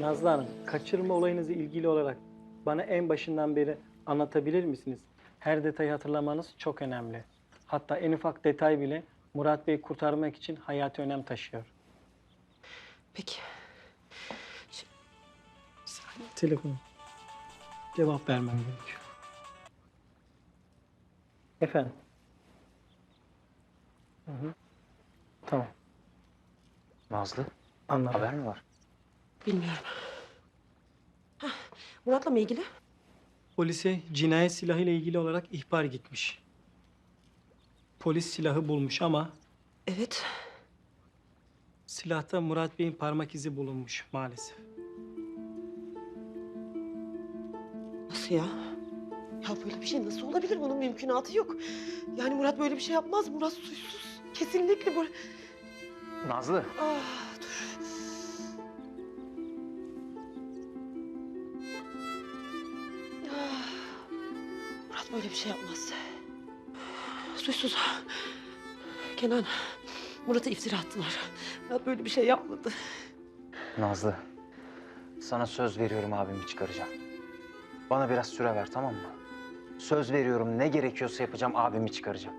Nazlı Hanım, kaçırma olayınızla ilgili olarak bana en başından beri anlatabilir misiniz? Her detayı hatırlamanız çok önemli. Hatta en ufak detay bile Murat Bey'i kurtarmak için hayati önem taşıyor. Peki. Telefon. Cevap vermem gerekiyor. Efendim? Hı hı. Tamam, Nazlı, anladım. haber mi var? Bilmiyorum. Hah, Murat'la mı ilgili? Polise cinayet silahı ile ilgili olarak ihbar gitmiş. Polis silahı bulmuş ama Evet. silahta Murat Bey'in parmak izi bulunmuş maalesef. Nasıl ya? Ya böyle bir şey nasıl olabilir? Bunun mümkünatı yok. Yani Murat böyle bir şey yapmaz. Murat suçsuz. Kesinlikle böyle... Nazlı. Ah dur. Böyle bir şey yapmaz. Suçsuz. Kenan, Murat'a iftira attılar. Murat böyle bir şey yapmadı. Nazlı. Sana söz veriyorum abimi çıkaracağım. Bana biraz süre ver tamam mı? Söz veriyorum ne gerekiyorsa yapacağım abimi çıkaracağım.